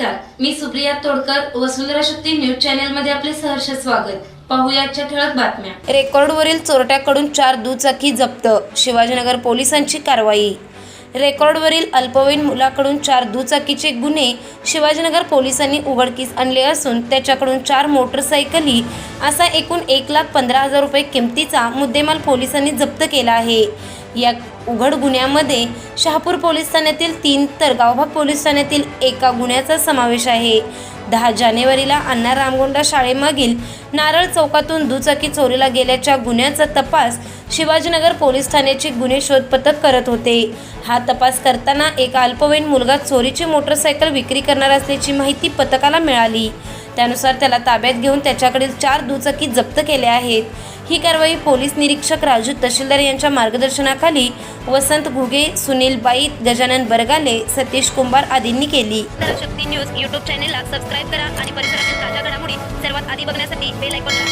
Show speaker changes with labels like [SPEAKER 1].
[SPEAKER 1] नमस्कार. मी Supriya Todkar Vasundhara Shakti news channel मध्ये आपले सहर्ष स्वागत. पाहुयाच्या ठळक बातम्या. रेकॉर्डवरील चोरट्याकडून चार दुचाकी जप्त. शिवाजीनगर पोलिसांची कारवाई. रेकॉर्डवरील अल्पवयीन मुलाकडून चार दुचाकीचे गुन्हे शिवाजीनगर पोलिसांनी उघडकीस आणले असून त्याच्याकडून चार मोटरसायकली असा एकूण एक लाख पंधरा हजार रुपये किमतीचा मुद्देमाल पोलिसांनी जप्त केला आहे. या उघड गुन्ह्यामध्ये शहापूर पोलीस ठाण्यातील तीन तर गावभाग पोलीस ठाण्यातील एका गुन्ह्याचा समावेश आहे. दहा जानेवारीला अण्णा रामगोंडा शाळेमागील नारळ चौकातून दुचाकी चोरीला गेल्याच्या गुन्ह्याचा तपास शिवाजीनगर पोलीस ठाण्याचे गुन्हे शोध पथक करत होते. हा तपास करताना एक अल्पवयीन मुलगा चोरीची मोटरसायकल विक्री करणार असल्याची माहिती पथकाला मिळाली. त्यानुसार त्याला ताब्यात घेऊन त्याच्याकडील चार दुचाकी जप्त केल्या आहेत. ही कारवाई पोलीस निरीक्षक राजू तहसीलदार यांच्या मार्गदर्शनाखाली वसंत घुगे सुनील बाईत गजानन बरगाले सतीश कुंभार आदींनी केली.
[SPEAKER 2] शक्ती न्यूज यूट्यूब चॅनेलला सबस्क्राईब करा आणि परिसरातील ताज्या घडामोडी सर्वात आधी बघण्यासाठी बेल आयकॉनला